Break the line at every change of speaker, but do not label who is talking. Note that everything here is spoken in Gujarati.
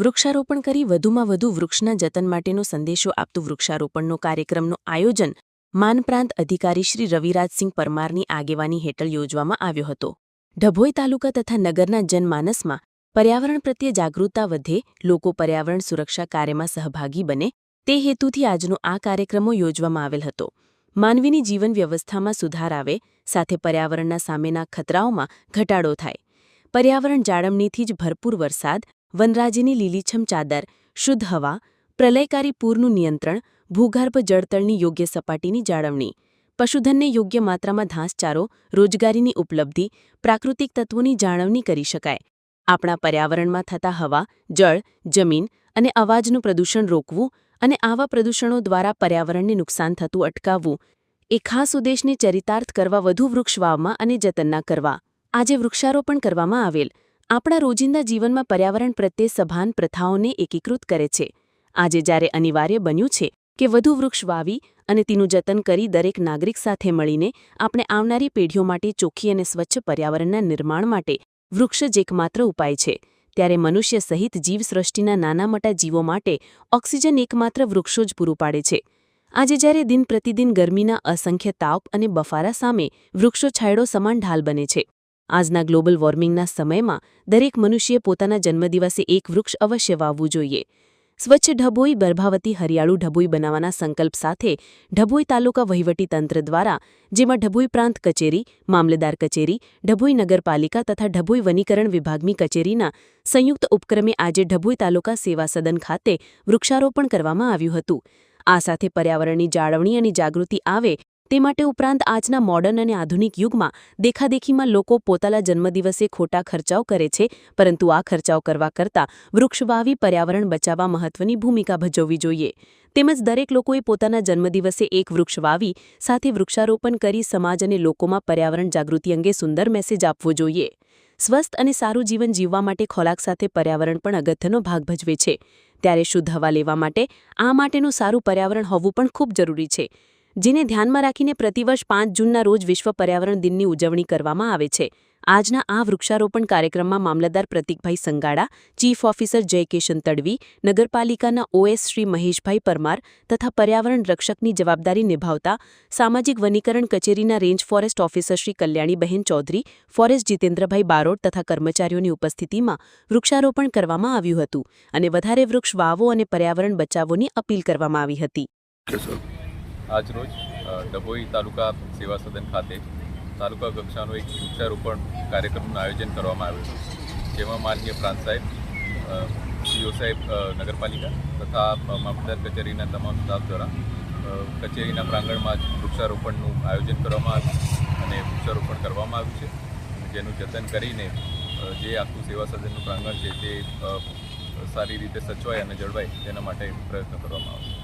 વૃક્ષારોપણ કરી વધુમાં વધુ વૃક્ષના જતન માટેનો સંદેશો આપતું વૃક્ષારોપણનો કાર્યક્રમનું આયોજન માન પ્રાંત અધિકારી શ્રી રવિરાજસિંહ પરમારની આગેવાની હેઠળ યોજવામાં આવ્યો હતો. ઢભોઈ તાલુકા તથા નગરના જનમાનસમાં પર્યાવરણ પ્રત્યે જાગૃતતા વધે, લોકો પર્યાવરણ સુરક્ષા કાર્યમાં સહભાગી બને તે હેતુથી આજનો આ કાર્યક્રમો યોજવામાં આવેલ હતો. માનવીની જીવન વ્યવસ્થામાં સુધાર આવે, સાથે પર્યાવરણના સામેના ખતરાઓમાં ઘટાડો થાય. પર્યાવરણ જાળવણીથી જ ભરપૂર વરસાદ વનરાજીની લીલીછમ ચાદર, શુદ્ધ હવા, પ્રલયકારી પૂરનું નિયંત્રણ, ભૂગર્ભ જળતળની યોગ્ય સપાટીની જાળવણી, પશુધનને યોગ્ય માત્રામાં ઘાસચારો, રોજગારીની ઉપલબ્ધિ, પ્રાકૃતિક તત્વોની જાળવણી કરી શકાય. આપણા પર્યાવરણમાં થતા હવા, જળ, જમીન અને અવાજનું પ્રદૂષણ રોકવું અને આવા પ્રદૂષણો દ્વારા પર્યાવરણને નુકસાન થતું અટકાવવું એ ખાસ ઉદ્દેશને ચરિતાર્થ કરવા વધુ વૃક્ષ વાવવા અને જતનના કરવા. આજે વૃક્ષારોપણ કરવામાં આવેલ આપણા રોજિંદા જીવનમાં પર્યાવરણ પ્રત્યે સભાન પ્રથાઓને એકીકૃત કરે છે. આજે જ્યારે અનિવાર્ય બન્યું છે કે વધુ વૃક્ષ વાવી અને તેનું જતન કરી દરેક નાગરિક સાથે મળીને આપણે આવનારી પેઢીઓ માટે ચોખ્ખી અને સ્વચ્છ પર્યાવરણના નિર્માણ માટે વૃક્ષ જ એકમાત્ર ઉપાય છે. ત્યારે મનુષ્ય સહિત જીવસૃષ્ટિના નાના મોટા જીવો માટે ઓક્સિજન એકમાત્ર વૃક્ષો જ પૂરું પાડે છે. આજે જ્યારે દિન પ્રતિદિન ગરમીના અસંખ્ય તાપ અને બફારા સામે વૃક્ષો છાંયડો સમાન ઢાલ બને છે. આજના ગ્લોબલ વોર્મિંગના સમયમાં દરેક મનુષ્યે પોતાના જન્મદિવસે એક વૃક્ષ અવશ્ય વાવવું જોઈએ. સ્વચ્છ ઢબોઈ, ગર્ભાવતી હરિયાળું ઢબોઈ બનાવવાના સંકલ્પ સાથે ઢબોઈ તાલુકા વહીવટીતંત્ર દ્વારા, જેમાં ઢબોઈ પ્રાંત કચેરી મામલેદાર કચેરી, ઢબોઈ નગરપાલિકા તથા ઢબોઈ વનીકરણ વિભાગની કચેરીના સંયુક્ત ઉપક્રમે આજે ઢબોઈ તાલુકા સેવા સદન ખાતે વૃક્ષારોપણ કરવામાં આવ્યું હતું. આ સાથે પર્યાવરણની જાળવણી અને જાગૃતિ આવે તે માટે ઉપરાંત આજના મોડર્ન અને આધુનિક યુગમાં દેખાદેખીમાં લોકો પોતાના જન્મદિવસે ખોટા ખર્ચાઓ કરે છે, પરંતુ આ ખર્ચાઓ કરવા કરતાં વૃક્ષ વાવી પર્યાવરણ બચાવવા મહત્વની ભૂમિકા ભજવવી જોઈએ. તેમજ દરેક લોકોએ પોતાના જન્મદિવસે એક વૃક્ષ વાવી, સાથે વૃક્ષારોપણ કરી સમાજ અને લોકોમાં પર્યાવરણ જાગૃતિ અંગે સુંદર મેસેજ આપવો જોઈએ. સ્વસ્થ અને સારું જીવન જીવવા માટે ખોરાક સાથે પર્યાવરણ પણ અગત્યનો ભાગ ભજવે છે. ત્યારે શુદ્ધ હવા લેવા માટે આ માટેનું સારું પર્યાવરણ હોવું પણ ખૂબ જરૂરી છે. જેને ધ્યાનમાં રાખીને પ્રતિવર્ષ પાંચ જૂનના રોજ વિશ્વ પર્યાવરણ દિનની ઉજવણી કરવામાં આવે છે. આજના આ વૃક્ષારોપણ કાર્યક્રમમાં મામલતદાર પ્રતિકભાઈ સંગાડા, ચીફ ઓફિસર જયકિશન તડવી, નગરપાલિકાના ઓએસ શ્રી મહેશભાઈ પરમાર તથા પર્યાવરણ રક્ષકની જવાબદારી નિભાવતા સામાજિક વનીકરણ કચેરીના range forest officer Shri કલ્યાણીબહેન Chaudhari, forest જીતેન્દ્રભાઈ Barot તથા કર્મચારીઓની ઉપસ્થિતિમાં વૃક્ષારોપણ કરવામાં આવ્યું હતું અને વધારે વૃક્ષ વાવો અને પર્યાવરણ બચાવોની અપીલ કરવામાં આવી હતી.
આજરોજ ડભોઈ તાલુકા સેવા સદન ખાતે તાલુકા કક્ષાનો એક વૃક્ષારોપણ કાર્યક્રમનું આયોજન કરવામાં આવ્યું જેમાં માનનીય પ્રાંત સાહેબ સીઓ સાહેબ નગરપાલિકા તથા મામલતદાર કચેરીના તમામ સ્ટાફ દ્વારા કચેરીના પ્રાંગણમાં જ વૃક્ષારોપણનું આયોજન કરવામાં આવ્યું અને વૃક્ષારોપણ કરવામાં આવ્યું છે. જેનું જતન કરીને જે આખું સેવા સદનનું પ્રાંગણ છે તે સારી રીતે સચવાય અને જળવાય તેના માટે પ્રયત્ન કરવામાં આવશે.